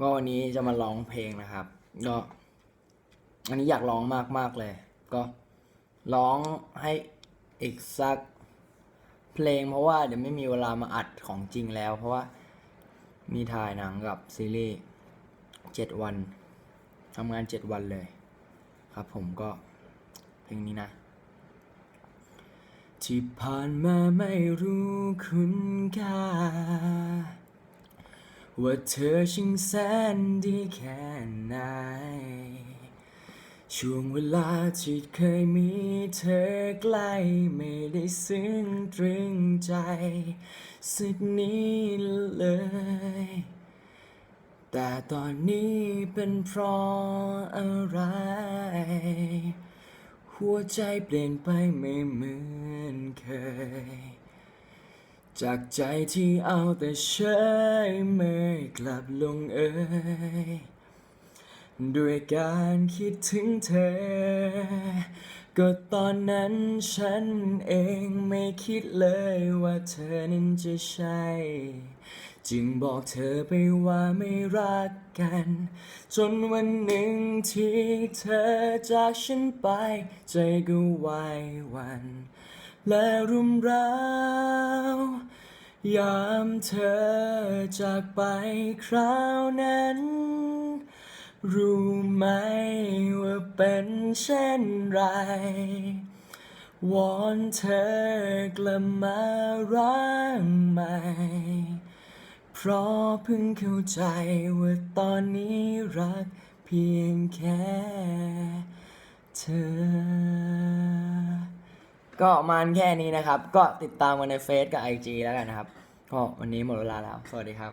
ก็วันนี้จะมาร้องเพลงนะครับก็อันนี้อยากร้องมากมากๆเลย ก็ร้องให้อีกสักเพลง เพราะว่าเดี๋ยวไม่มีเวลามาอัดของจริงแล้ว เพราะว่ามีถ่ายหนังกับซีรีส์เจ็ดวันทำงานเจ็ดวันเลย ครับผมก็เพลงนี้นะ ที่ผ่านมาไม่รู้คุณค่า ว่าเธอช่างแสนดีแค่ไหน ช่วงเวลาที่เคยมีเธอใกล้ไม่ได้ซึ้งตรึงใจ สักนิดเลย แต่ตอนนี้เป็นเพราะอะไร หัวใจเปลี่ยนไปไม่เหมือนเคย จากใจที่เอาแต่เฉยไม่กลับลงเอยด้วยการคิดถึงเธอ ก็ตอนนั้นฉันเองไม่คิดเลยว่าเธอนั้นจะใช่ จึงบอกเธอไปว่าไม่รักกัน จนวันหนึ่งที่เธอจากฉันไป ใจก็วายหวัน และรุมร้าว ยามเธอจากไปคราวนั้น รู้ไหมว่าเป็นเช่นไร วอนเธอกลับมารักใหม่ เพราะเพิ่งเข้าใจว่าตอนนี้รักเพียงแค่เธอ ก็มานแค่นี้นะครับ ก็ติดตามกันในเฟซกับ IG แล้วกันนะครับ ก็วันนี้หมดเวลาแล้ว สวัสดีครับ